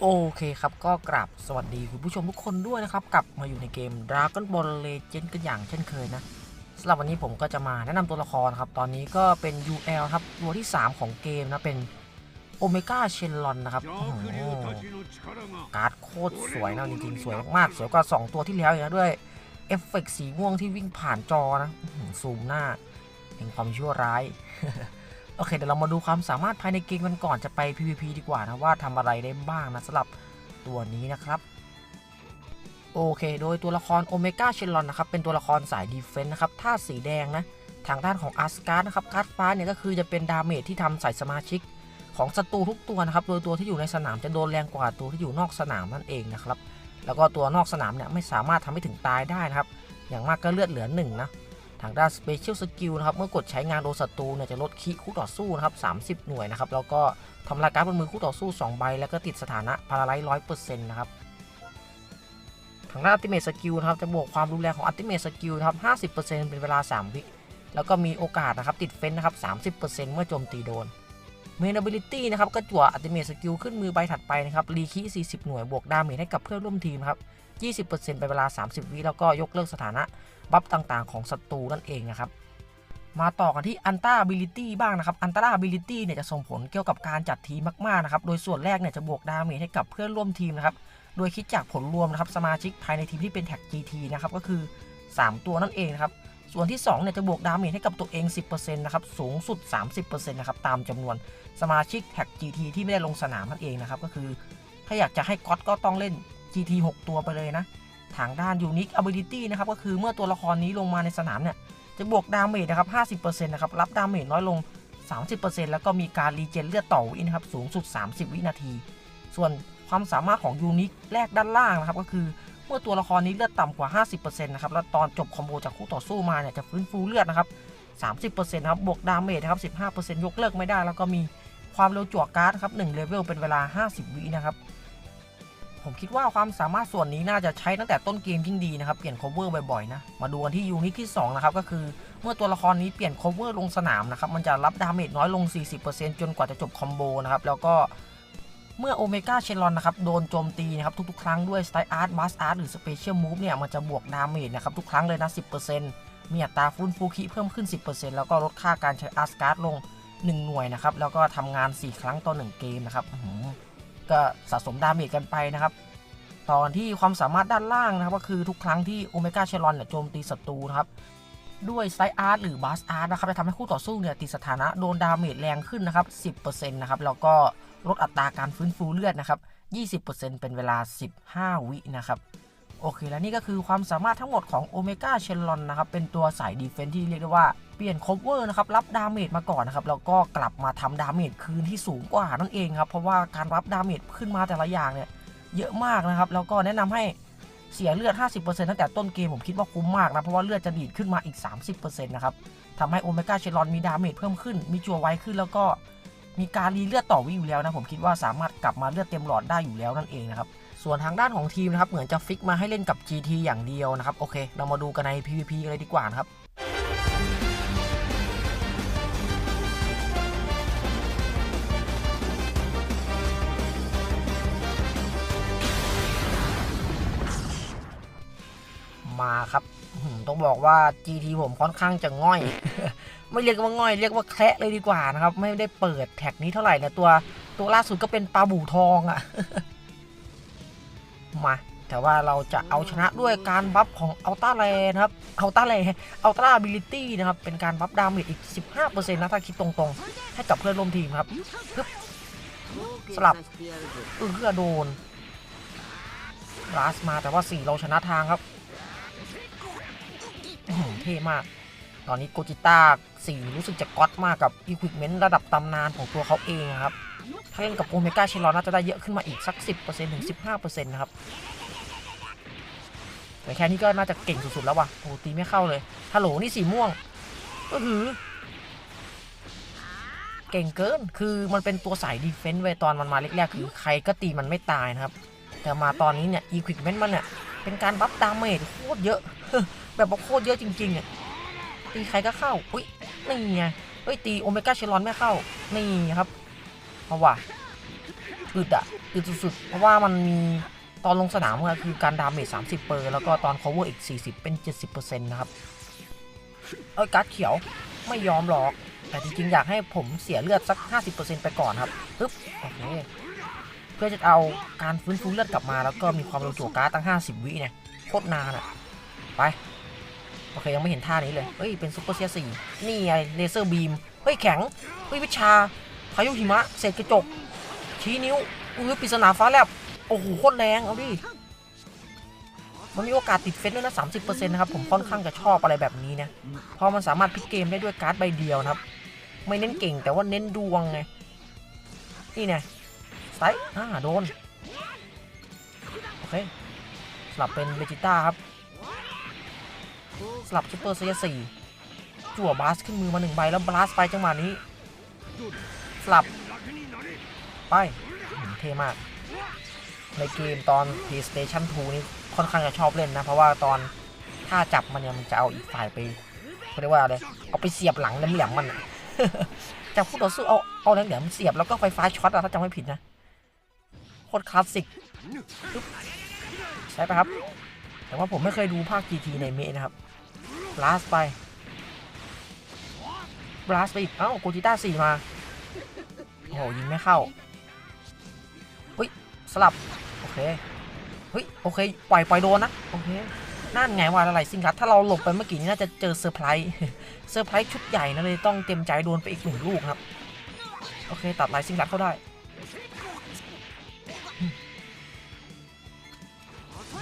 โอเคครับก็กราบสวัสดีคุณผู้ชมทุกคนด้วยนะครับ กลับมาอยู่ในเกม Dragon Ball Legend กันอย่างเช่นเคยนะสำหรับวันนี้ผมก็จะมาแนะนำตัวละครครับ ตอนนี้ก็เป็น UL ครับ ตัวที่ 3 ของเกมนะ เป็น Omega Shenlon นะครับการ์ดโคตรสวยนะจริงๆ สวยมากๆ สวยกว่า 2 ตัวที่แล้วอีกนะด้วย เอฟเฟกต์สีม่วงที่วิ่งผ่านจอนะซูมหน้าเห็นความชั่วร้าย โอเคเดี๋ยวเรามาดูความสามารถภายในเกมกันก่อนจะไป PVP ดีกว่านะว่าทำอะไรได้บ้างนะสำหรับตัวนี้นะครับโอเค โดยตัวละครโอเมก้าเชลลอนนะครับเป็นตัวละครสายดีเฟนต์นะครับถ้าสีแดงนะทางด้านของอาสการ์นะครับการ์ดฟ้าเนี่ยก็คือจะเป็นดาเมจที่ทำใส่สมาชิกของศัตรูทุกตัวนะครับ โดยตัวที่อยู่ในสนามจะโดนแรงกว่าตัวที่อยู่นอกสนามนั่นเองนะครับ แล้วก็ตัวนอกสนามเนี่ยไม่สามารถทำให้ถึงตายได้นะครับ อย่างมากก็เลือดเหลือหนึ่งนะ ทางด้าน Special Skill นะครับ เมื่อกดใช้งานโดนศัตรูเนี่ยจะลดคีคู่ต่อสู้นะครับ30 หน่วยนะครับ แล้วก็ทำลายการ์ดบนมือคู่ต่อสู้ 2 ใบ แล้วก็ติดสถานะพาราไลท์ร้อยเปอร์เซ็นต์นะครับ ทางด้าน Ultimate Skill นะครับ จะบวกความรุนแรงของ Ultimate Skill นะครับ50%เป็นเวลา 3 วิแล้วก็มีโอกาสนะครับติดเฟ้นนะครับ 30%เมื่อโจมตีโดน Main Ability นะครับก็จั่ว Ultimate Skill ขึ้นมือใบถัดไปนะครับรีคี40 หน่วยบวกดาเมจให้กับเพื่อนร่วมทีมครับ 20%เป็นเวลา 30 วิแล้วก็ยกเลิกสถานะบัฟต่างๆ ของศัตรูนั่นเองนะครับ มาต่อกันที่อันต้า ability บ้างนะครับอันต้า ability เนี่ยจะส่งผลเกี่ยวกับการจัดทีมมากๆนะครับ โดยส่วนแรกเนี่ยจะบวกดาเมจให้กับเพื่อนร่วมทีมนะครับ โดยคิดจากผลรวมนะครับสมาชิกภายในทีมที่เป็นแท็ก GT นะครับก็คือ 3 ตัวนั่นเองนะครับส่วนที่2เนี่ยจะบวกดาเมจให้กับตัวเอง 10%นะครับสูงสุด 30%นะครับตามจำนวนสมาชิกแท็ก GT ที่ไม่ได้ลงสนามนั่นเองนะครับก็คือ ถ้าอยากจะให้ก๊อตก็ต้องเล่น GT 6 ตัวไปเลยนะ ทางด้าน Unique Ability นะครับก็คือเมื่อตัวละครนี้ลงมาในสนามเนี่ยจะบวกดาเมจนะครับ 50%นะครับ รับดาเมจน้อยลง 30%แล้วก็มีการรีเจนเลือดต่อวินะครับ สูงสุด 30 วินาที ส่วนความสามารถของ Unique แรกด้านล่างนะครับ ก็คือเมื่อตัวละครนี้เลือดต่ำกว่า 50%นะครับ แล้วตอนจบคอมโบจากคู่ต่อสู้มาเนี่ยจะฟื้นฟูเลือดนะครับ 30%นะครับ บวกดาเมจนะครับ 15%ยกเลิกไม่ได้ แล้วก็มีความเร็วจั่วการ์ดครับ1เลเวลเป็นเวลา 50 วินะครับ ผมคิดว่าความสามารถส่วนนี้น่าจะใช้ตั้งแต่ต้นเกมยิ่งดีนะครับเปลี่ยน cover บ่อยๆนะมาดูกันที่ยูนิตที่2นะครับก็คือเมื่อตัวละครนี้เปลี่ยน cover ลงสนามนะครับมันจะรับดาเมจน้อยลง 40%จนกว่าจะจบคอมโบนะครับแล้วก็เมื่อโอเมก้าเชลลอนนะครับโดนโจมตีนะครับทุกๆ ครั้งด้วยสไตล์อาร์ตบัสอาร์ตหรือสเปเชียลมูฟเนี่ยมันจะบวกดาเมจนะครับทุกครั้งเลยนะ10%มีอัตราฟื้นฟูคิเพิ่มขึ้น 10%แล้วก็ลดค่าการใช้อาร์สการ์ดลง 1 หน่วยนะครับแล้วก็ทำงาน 4 ครั้งต่อ 1 เกมนะครับ ก็สะสมดาเมจกันไปนะครับ ตอนที่ความสามารถด้านล่างนะครับ ก็คือทุกครั้งที่โอเมก้าเชลอนเนี่ยโจมตีศัตรูนะครับ ด้วยไซอาร์ตหรือบัสอาร์ตนะครับจะทำให้คู่ต่อสู้เนี่ยติดสถานะโดนดาเมจแรงขึ้นนะครับ 10%นะครับแล้วก็ลดอัตราการฟื้นฟูเลือดนะครับ 20%เป็นเวลา 15 วินะครับ โอเค แล้วนี่ก็คือความสามารถทั้งหมดของโอเมก้าเชลลอนนะครับเป็นตัวสายดีเฟนที่เรียกได้ว่าเปลี่ยนค o เวอร์นะครับรับดาเมจมาก่อนนะครับแล้วก็กลับมาทำดาเมจคืนที่สูงกว่านั่นเองครับเพราะว่าการรับดาเมจขึ้นมาแต่ละอย่างเนี่ยเยอะมากนะครับแล้วก็แนะนำให้เสียเลือด 50%ตั้งแต่ต้นเกมผมคิดว่าคุ้มมากนะ เพราะว่าเลือดจะดีดขึ้นมาอีก 30%นะครับทำให้โอเมก้าเชลลอนมีดาเมจเพิ่มขึ้น มีจัวไวขึ้นแล้วก็มีการรีเลือดต่อวิอยู่แล้วนะ ผมคิดว่าสามารถกลับมาเลือดเต็มหลอดได้อยู่แล้วนั่นเองนะครับ ส่วนทางด้านของทีมนะครับเหมือนจะฟิกมาให้เล่นกับ GT อย่างเดียวนะครับโอเค เรามาดูกันใน PVP กันเลยดีกว่านะครับมาครับต้องบอกว่า GT ผมค่อนข้างจะง่อย ไม่เรียกว่าง่อย เรียกว่าแคระเลยดีกว่านะครับ ไม่ได้เปิดแท็กนี้เท่าไหร่นะตัวตัวล่าสุดก็เป็นปลาบู่ทองอะ มา แต่ว่าเราจะเอาชนะด้วยการบัฟของอัลต้าแลนะครับอัลต้าแลอัลต้าบิลิตี้นะครับ เป็นการบัฟดาเมจอีก 15%นะถ้าคิดตรงๆ ให้กับเพื่อนร่วมทีมครับปึ๊บสลับเออโดนลาสมาแต่ว่า 4 เราชนะทางครับเท่มาก ตอนนี้โกจิต้าสี่รู้สึกจะก๊อตมากกับอีควิ p เมนต์ระดับตำนานของตัวเขาเองครับ ถ้าเล่นกับโอเมก้าเชลลอนน่าจะได้เยอะขึ้นมาอีกสัก 10%ถึง 15%นะครับ แต่แค่นี้ก็น่าจะเก่งสุดๆแล้วว่ะโอ้ตีไม่เข้าเลยฮัลโหลนี่สีม่วงก็คือเก่งเกิน คือมันเป็นตัวสายดีเฟนต์ไว้ตอนมันมาแรกๆ คือใครก็ตีมันไม่ตายนะครับ แต่มาตอนนี้เนี่ยอีควิ p เมนต์มันเนี่ยเป็นการบัฟดาเมจโคตรเยอะ แบบว่าโคตรเยอะจริงๆอะตีใครก็เข้า อุ้ยนี่ไงเฮ้ยตีโอเมก้าเชลลอนไม่เข้า นี่ครับ เอาะว่ะอึดอะอึดสุดๆ เพราะว่ามันมีตอนลงสนามก็คือการดาเมจ30 เปอร์ แล้วก็ตอน cover อีก 40 เป็น 70%นะครับ เอ้ยการ์ดเขียวไม่ยอมหรอก แต่จริงๆ อยากให้ผมเสียเลือดสัก 50%ไปก่อนครับปึ๊บโอเคเพื่อจะเอาการฟื้นฟูเลือดกลับมาแล้วก็มีความเร็วจั่วการ์ดตั้ง 50 วิเนี่ยโคตรนานอะไป โอเคยังไม่เห็นท่านี้เลย เฮ้ยเป็นซุปเปอร์เซียสี่นี่ไงเลเซอร์บีม เฮ้ยแข็ง เฮ้ยวิชา พายุหิมะเศษกระจก ชี้นิ้วอุ้ยปริศนาฟ้าแลบ โอ้โหโคตรแรง เอาดิ มันมีโอกาสติดเฟซด้วยนะ30%นต์นะครับ ผมค่อนข้างจะชอบอะไรแบบนี้นะเพราะมันสามารถพลิกเกมได้ด้วยการ์ดใบเดียวนะครับ ไม่เน้นเก่งแต่ว่าเน้นดวงไง นี่ไงไซส์อ่าโดน โอเค สลับเป็นเวจิต้าครับ สลับซูเปอร์เซียสี่จั่วบลัสขึ้นมือมาหนึ่งใบแล้วบลัสไปจังหวะนี้ สลับ ไปเท่มาก ในเกมตอน PlayStation 2 นี่ค่อนข้างจะชอบเล่นนะ เพราะว่าตอนถ้าจับมันเนี่ยมันจะเอาอีกฝ่ายไปเขาเรียกว่าอะไรเอาไปเสียบหลังแหลมๆมันจับคู่ต่อสู้เอาเอาแหลมๆเสียบแล้วก็ไฟฟ้าช็อตอะถ้าจำไม่ผิดนะโคตรคลาสสิกใช่ปะครับ แต่ว่าผมไม่เคยดูภาค GT ในเมนะครับบลัสไปบลัสไปอีก เอ้าโกจิต้าสี่มา โอ้โหยิงไม่เข้าเฮ้ยสลับ โอเคเฮ้ยโอเค ปล่อยปล่อยโดนนะ โอเคนั่นไงว่าอะไรซิงคัสถ้าเราหลบไปเมื่อกี้นี้น่าจะเจอเซอร์ไพรส์เซอร์ไพรส์ชุดใหญ่นะเลยต้องเต็มใจโดนไปอีกหนึ่งลูกครับ โอเค ตัดลายซิงคัสเข้าได้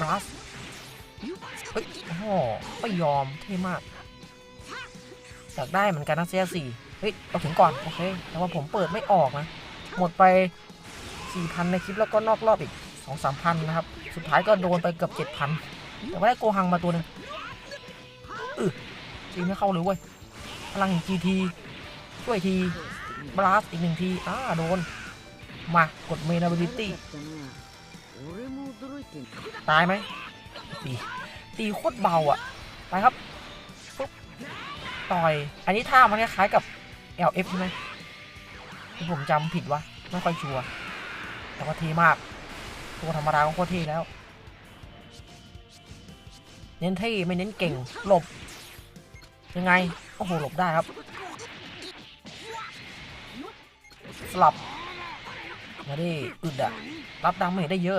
บลัสเฮ้ยโอ้ไม่ยอมเท่มากอยากได้เหมือนกันนะเซียสี่ ฮ้ยเราถึงก่อน โอเค แต่ว่าผมเปิดไม่ออกนะ หมดไป 4,000 ในคลิปแล้วก็นอกรอบอีก 2-3,000 นะครับ สุดท้ายก็โดนไปเกือบ 7,000 แต่ว่าได้โกหังมาตัวหนึ่งอือจีไม่เข้าเลยเว้ย พลังจีทีช่วยทีบลัสอีกหนึ่งที อ่า โดน มากดเมนาบิลิตี้ตายไหมตีตีโคตรเบาอะ ไปครับปุ๊บต่อย อันนี้ท่ามันคล้ายกับ LF ใช่ไหมที่ผมจำผิดวะ ไม่ค่อยชัวร์แต่ว่าเท่มาก ตัวธรรมดาก็โคตรเท่แล้ว เน้นเท่ไม่เน้นเก่ง หลบ ยังไง โอ้โห หลบได้ครับ สลับ มาดิอึดอะรับดาเมจได้เยอะ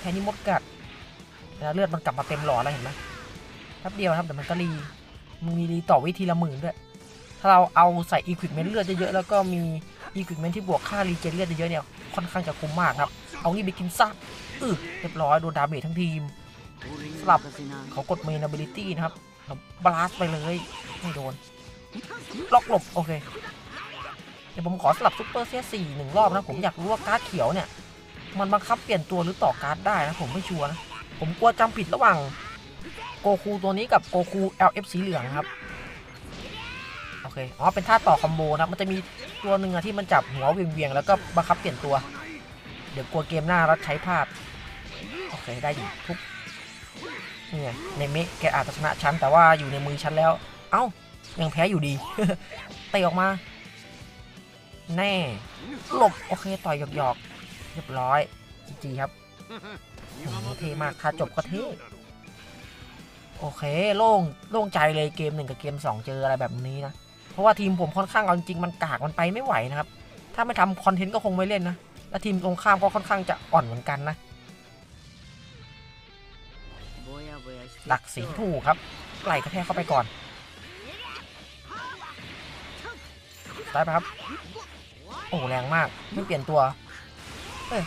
แค่นี้มดกัดแล้วเลือดมันกลับมาเต็มหลอดแล้วเห็นไหมแป๊บเดียวครับแต่มันก็รีมันมีรีต่อวิธีละหมื่นด้วยาเราเอาใส่ Equipment เลือดเยอะๆแล้วก็มี Equipment ที่บวกค่ารีเจนเลือดเยอะเนี่ยค่อนข้างจะคุ้มมากครับ เอานี่ไปกินซักอเรียบร้อยโดนดาเมจทั้งทีมสลับเขากดเมนอเบลิตี้นะครับบลัสไปเลย ไม่โดน ล็อกหลบ โอเค เดี๋ยวผมขอสลับซุปเปอร์เซียสี่หนึ่งรอบนะ ผมอยากรู้ว่าการ์ดเขียวเนี่ย มันบังคับเปลี่ยนตัวหรือต่อการ์ดได้นะ ผมไม่ชัวร์นะ ผมกลัวจำผิดระหว่าง โกคูตัวนี้กับโกคูเอลเอฟสีเหลืองครับ เคอ๋อเป็นท่าต่อคอมโบนะมันจะมีตัวหนึ่งอะที่มันจับหัวเวียงๆแล้วก็บังคับเปลี่ยนตัว เดี๋ยวกลัวเกมหน้ารัดใช้พลาดโอเคได้อยู่ทุกนี่ไงในเมะแกอาจจะชนะฉันแต่ว่าอยู่ในมือฉันแล้ว เอ้ายังแพ้อยู่ดีเตะออกมา แน่หลบโอเคต่อยหยอกๆเรียบร้อยจีจีครับโอ้โหเท่มากถ้าจบก็เท่โอเค โล่งโล่งใจเลยเกมหนึ่งกับเกมสองเจออะไรแบบนี้นะ เพราะว่าทีมผมค่อนข้างเอาจริงมันกากมันไปไม่ไหวนะครับ ถ้าไม่ทำคอนเทนต์ก็คงไม่เล่นนะ และทีมตรงข้ามก็ค่อนข้างจะอ่อนเหมือนกันนะ หลักสีถูกครับไหลกระแทกเข้าไปก่อนได้ไหมครับ โอ้แรงมาก ไม่เปลี่ยนตัว เอ้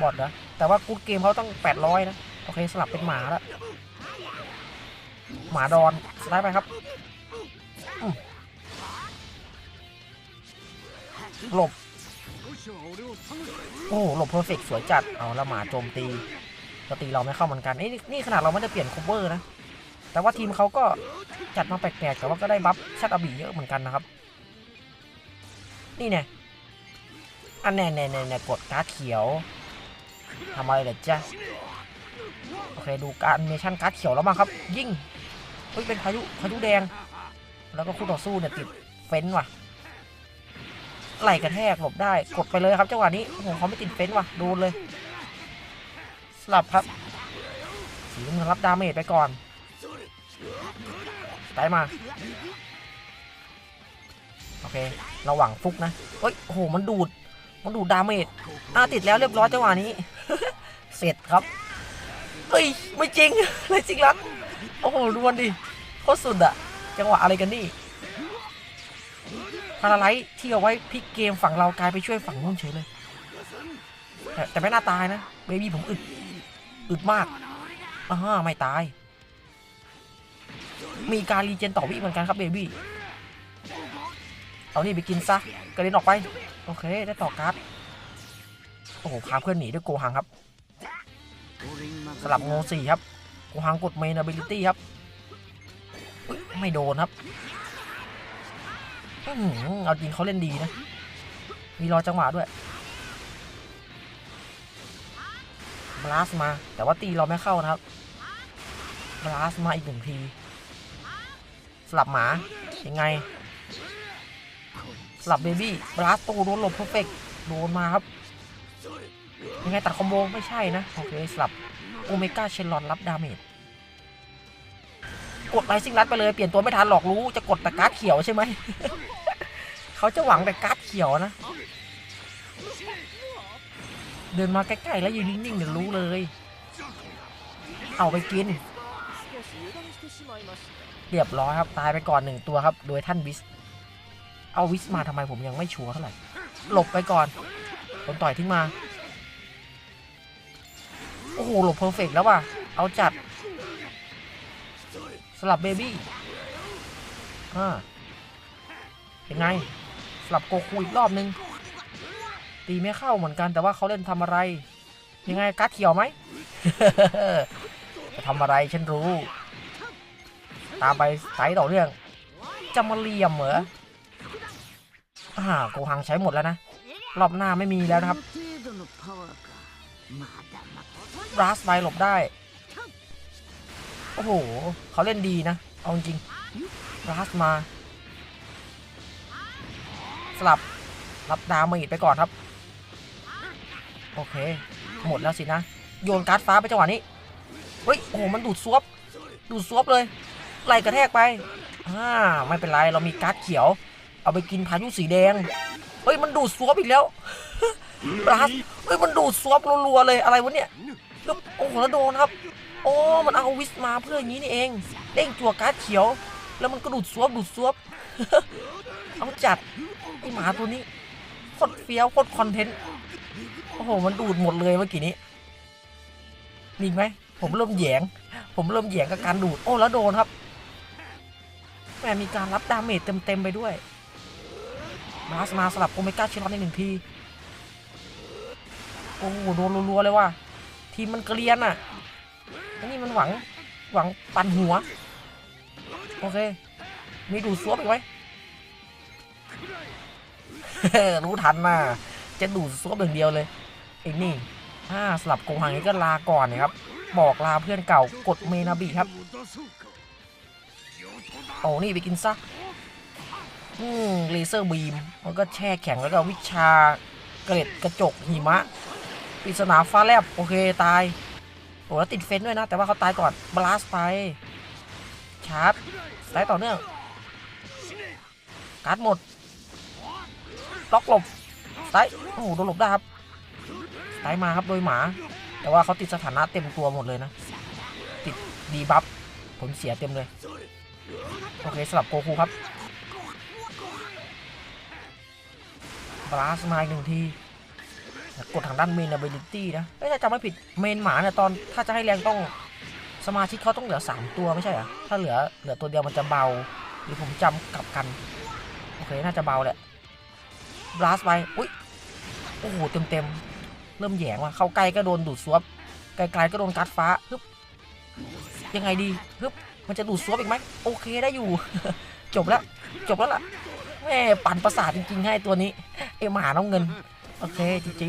บอดนะแต่ว่ากูเกมเขาต้อง 800 นะ โอเคสลับเป็นหมาแล้ว หมาดอนได้ไหมครับ หลบ โอ้หลบเพอร์เฟกสวยจัด เอาล้วหมาโจมตีก็ตีเราไม่เข้าเหมือนกันนี่นี่ขนาดเราไม่ได้เปลี่ยนคูเวอร์นะ แต่ว่าทีมเขาก็จัดมาแปลกๆ แต่ว่าก็ได้บัฟชัดอบีเยอะเหมือนกันนะครับ นี่เนี่ยอันแน่แน่แน่กดการ์ดเขียวทำอะไรเด็ดจ้ะโอเคดูการเนชั่นการ์ดเขียวแล้วมาครับ ยิ่งเฮ้ยเป็นพายุพายุแดง แล้วก็คู่ต่อสู้เนี่ยติดเฟ้นว่ะ ไหลกระแทกหลบได้กดไปเลยครับจังหวะนี้โอ้โหเขาไม่ติดเฟ้นว่ะดนเลยสลับครับสีน้ำเงินรับดาเมจไปก่อนได้มา โอเคระหว่างฟุกนะเฮ้ยโอ้โห มันดูด มันดูดดาเมจอ่าติดแล้วเรียบร้อยจังหวะนี้ เสร็จครับ เฮ้ย ไม่จริงเลยจริงรักโอ้โหรวนดิ โคตรสุดอะจังหวะอะไรกันนี่าราไลท์ที่เอาไว้พิกเกมฝั่งเรากลายไปช่วยฝั่งนู้นเฉยเลย แต่แต่ไม่น่าตายนะ เบบี้ผมอึด อึดมากอ่าไม่ตาย มีการรีเจนต่อวิเหมือนกันครับเบบี้ เอานี่ไปกินซะกระเด็นออกไป โอเค ได้ต่อการ์ด โอ้โห พาเพื่อนหนีด้วยโกหังครับ สลับงูสี่ครับ โกหังกดเมนอเบลิตี้ครับ ไม่โดนครับ เอาจริงเขาเล่นดีนะ มีรอจังหวะด้วยบลาสมา แต่ว่าตีเราไม่เข้านะครับบลาสมาอีกหนึ่งที สลับหมา ยังไง สลับเบบี้บลาสตูโดนหลบเพอร์เฟกโดนมาครับ ยังไงตัดคอมโบไม่ใช่นะ โอเค สลับโอเมก้าเชลลอนรับดาเมจกดไลซิ่งรัดไปเลย เปลี่ยนตัวไม่ทันหรอกรู้ จะกดต่การ์ดเขียวใช่ไหม เขาจะหวังแต่การ์ดเขียวนะ เดินมาใกล้ๆแล้วยืนนิ่งๆเดี๋ยวรู้เลย เอาไปกิน เรียบร้อยครับ ตายไปก่อนหนึ่งตัวครับ โดยท่านวิส เอาวิสมาทำไมผมยังไม่ชัวร์เท่าไหร่ หลบไปก่อนโดนต่อยทิ้งมา โอ้โห หลบเพอร์เฟกแล้วว่ะ เอาจัด สลับเบบี้อ่าเป็นไง สลับโกคูอีกรอบนึง ตีไม่เข้าเหมือนกันแต่ว่าเขาเล่นทำอะไร ยังไงกัดเขียวไหมทำอะไรฉันรู้ ตามไปไซต่อเรื่อง จะมาเลียมเหรออ่าโกหังใช้หมดแล้วนะ รอบหน้าไม่มีแล้วนะครับรัสไปหลบได้ โอ้โห เขาเล่นดีนะ เอาจริงรัสมา สลับรับดาเมจไปก่อนครับ โอเค หมดแล้วสินะ โยนการ์ดฟ้าไปจังหวะนี้ เฮ้ย โอ้โห มันดูดซวบ ดูดซวบเลย ไหลกระแทกไป อ่า ไม่เป็นไร เรามีการ์ดเขียว เอาไปกินพายุสีแดง เฮ้ย มันดูดซวบอีกแล้วราสเฮ้ย มันดูดซวบรัวๆเลย อะไรวะเนี่ยล้วโอ้โห แล้วโดนครับ โอ้ มันเอาวิสมาเพื่ออย่างนี้นี่เอง เด้งจั่วการ์ดเขียว แล้วมันก็ดูดซวบดูดซวบ เอาจัด อหมาตัวนี้โคตรเฟี้ยวโคตรคอนเทนต์โอ้โหมันดูดหมดเลยเมื่อกี้นี้มีไหมผมเริ่มแยง ผมเริ่มแยงกับการดูด โอ้แล้วโดนครับแหมมีการรับดาเมจเต็มๆไปด้วย มาสมาสลับโอเมก้าชิลอนในหนึ่งทีโอ้โหโดนรัวๆเลยว่ะทีมมันเกลียนอะอันนี้มันหวังหวังปั่นหัว โอเค มีดูดซัวบอีกไหม รู้ทันน่ะจะดูดซบอย่างเดียวเลยไอ้นี่ถ้าสลับโกงหังนี้ก็ลาก่อนนะครับ บอกลาเพื่อนเก่ากดเมนาบิครับโอ้นี่ไปกินซะอืมเลเซอร์บีมมันก็แช่แข็งแล้วก็วิชาเกล็ดกระจกหิมะปริศนาฟ้าแลบโอเคตายโอ้แล้วติดเฟ้นด้วยนะ แต่ว่าเขาตายก่อนบลาสไปชาร์จสายต่อเนื่องการ์ดหมด ล็อกหลบสายโอ้โหโดนหลบได้ครับสายมาครับโดยหมา แต่ว่าเขาติดสถานะเต็มตัวหมดเลยนะ ติดดีบัฟผลเสียเต็มเลย โอเคสลับโกคูครับบลาสมาอีกหนึ่งทีกดทางด้านเมน ability นะเอ้ยถ้าจำไม่ผิดเมนหมาเนี่ยตอนถ้าจะให้แรงต้องสมาชิกเขาต้องเหลือ 3 ตัวไม่ใช่เหรอ ถ้าเหลือเหลือตัวเดียวมันจะเบา หรือผมจำกลับกัน โอเค น่าจะเบาแหละ บลัสไปอุ้ยโอ้โหเต็มเต็มเริ่มแยงว่ะเข้าใกล้ก็โดนดูดซวบไกลๆก็โดนกัดฟ้าฮึบยังไงดีฮึบมันจะดูดซวบอีกไหมโอเคได้อยู่ จบแล้ว จบแล้วล่ะแม่ปั่นประสาทจริงๆให้ตัวนี้ไอหมาน้องเงิน โอเคจีจี